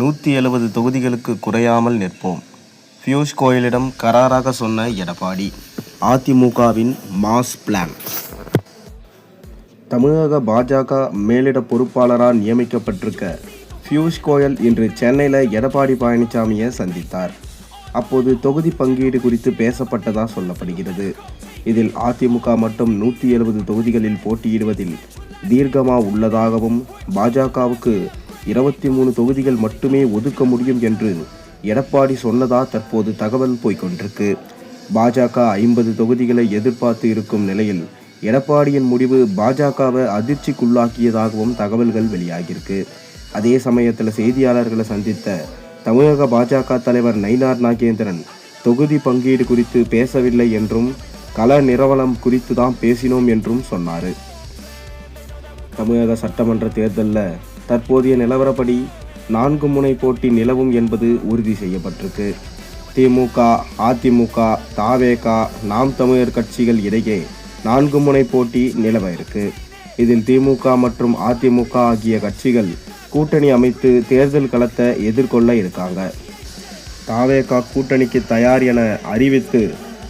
நூற்றி எழுபது தொகுதிகளுக்கு குறையாமல் நிற்போம். பியூஷ் கோயலிடம் கராராக சொன்ன எடப்பாடி அதிமுகவின் மாஸ் பிளான். தமிழக பாஜக மேலிட பொறுப்பாளராக நியமிக்கப்பட்டிருக்க பியூஷ் கோயல் இன்று சென்னையில் எடப்பாடி பழனிசாமியை சந்தித்தார். அப்போது தொகுதி பங்கீடு குறித்து பேசப்பட்டதாக சொல்லப்படுகிறது. இதில் அதிமுக மட்டும் நூற்றி எழுபது தொகுதிகளில் போட்டியிடுவதில் தீர்க்கமாக உள்ளதாகவும் பாஜகவுக்கு இருபத்தி மூணு தொகுதிகள் மட்டுமே ஒதுக்க முடியும் என்று எடப்பாடி சொன்னதா தற்போது தகவல் போய்கொண்டிருக்கு. பாஜக ஐம்பது தொகுதிகளை எதிர்பார்த்து இருக்கும் நிலையில் எடப்பாடியின் முடிவு பாஜகவை அதிர்ச்சிக்குள்ளாக்கியதாகவும் தகவல்கள் வெளியாகியிருக்கு. அதே சமயத்தில் செய்தியாளர்களை சந்தித்த தமிழக பாஜக தலைவர் நயினார் நாகேந்திரன் தொகுதி பங்கீடு குறித்து பேசவில்லை என்றும் கள நிரவலம் குறித்து தான் பேசினோம் என்றும் சொன்னார். தமிழக சட்டமன்ற தேர்தலில் தற்போதைய நிலவரப்படி நான்கு முனை போட்டி நிலவும் என்பது உறுதி செய்யப்பட்டிருக்கு. திமுக அதிமுக தாவேகா நாம் தமிழர் கட்சிகள் இடையே நான்கு முனை போட்டி நிலவ இருக்கு. இதில் திமுக மற்றும் அதிமுக ஆகிய கட்சிகள் கூட்டணி அமைத்து தேர்தல் களத்தை எதிர்கொள்ள இருக்காங்க. தாவேகா கூட்டணிக்கு தயார் என அறிவித்து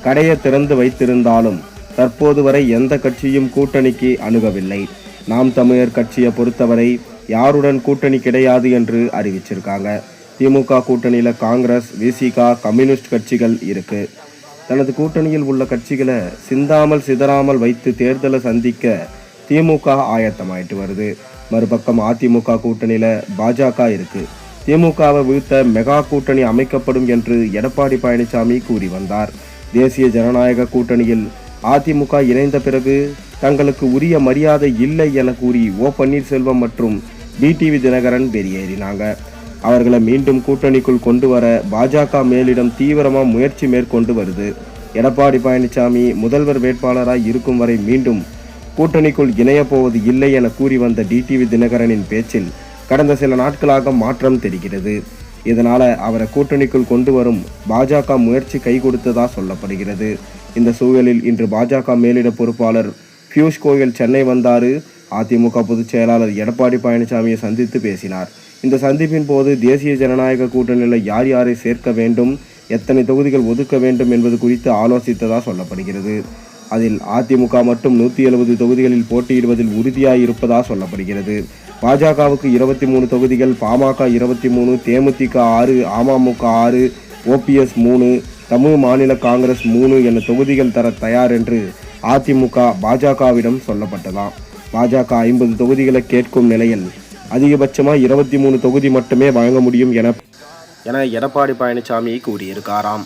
கடையை திறந்து வைத்திருந்தாலும் தற்போது வரை எந்த கட்சியும் கூட்டணிக்கு அணுகவில்லை. நாம் தமிழர் கட்சியை பொறுத்தவரை யாருடன் கூட்டணி கிடையாது என்று அறிவிச்சிருக்காங்க. திமுக கூட்டணியில் காங்கிரஸ் விசிகா கம்யூனிஸ்ட் கட்சிகள் இருக்கு. தனது கூட்டணியில் உள்ள கட்சிகளை சிந்தாமல் சிதறாமல் வைத்து தேர்தலை சந்திக்க திமுக ஆயத்தமாயிட்டு வருது. மறுபக்கம் அதிமுக கூட்டணியில் பாஜக இருக்கு. திமுகவை வீழ்த்த மெகா கூட்டணி அமைக்கப்படும் என்று எடப்பாடி பழனிசாமி கூறி வந்தார். தேசிய ஜனநாயக கூட்டணியில் அதிமுக இணைந்த பிறகு தங்களுக்கு உரிய மரியாதை இல்லை என கூறி ஓ பன்னீர்செல்வம் மற்றும் டிடிவி தினகரன் வெளியேறினாங்க. அவர்களை மீண்டும் கூட்டணிக்குள் கொண்டு வர பாஜக மேலிடம் தீவிரமாக முயற்சி மேற்கொண்டு வருது. எடப்பாடி பழனிசாமி முதல்வர் வேட்பாளராய் இருக்கும் வரை மீண்டும் கூட்டணிக்குள் இணையப்போவது இல்லை என கூறி வந்த டிடிவி தினகரனின் பேச்சில் கடந்த சில நாட்களாக மாற்றம் தெரிகிறது. இதனால் அவரை கூட்டணிக்குள் கொண்டு வரும் பாஜக முயற்சி கை கொடுத்ததா சொல்லப்படுகிறது. இந்த சூழலில் இன்று பாஜக மேலிட பொறுப்பாளர் பியூஷ் கோயல் சென்னை வந்தாரு. அதிமுக பொதுச் செயலாளர் எடப்பாடி பழனிசாமியை சந்தித்து பேசினார். இந்த சந்திப்பின் போது தேசிய ஜனநாயக கூட்டணியில் யார் யாரை சேர்க்க வேண்டும் எத்தனை தொகுதிகள் ஒதுக்க வேண்டும் என்பது குறித்து ஆலோசித்ததாக சொல்லப்படுகிறது. அதில் அதிமுக மட்டும் நூற்றி எழுபது தொகுதிகளில் போட்டியிடுவதில் உறுதியாக இருப்பதாக சொல்லப்படுகிறது. பாஜகவுக்கு இருபத்தி மூணு தொகுதிகள் பாமக இருபத்தி மூணு தேமுதிக ஆறு அமமுக ஆறு ஓபிஎஸ் மூணு தமிழ் மாநில காங்கிரஸ் மூணு என தொகுதிகள் தர தயார் என்று அதிமுக பாஜகவிடம் சொல்லப்பட்டதாம். பாஜக ஐம்பது தொகுதிகளை கேட்கும் நிலையில் அதிகபட்சமாக இருபத்தி மூணு தொகுதி மட்டுமே வழங்க முடியும் என என எடப்பாடி பழனிசாமி கூறியிருக்காராம்.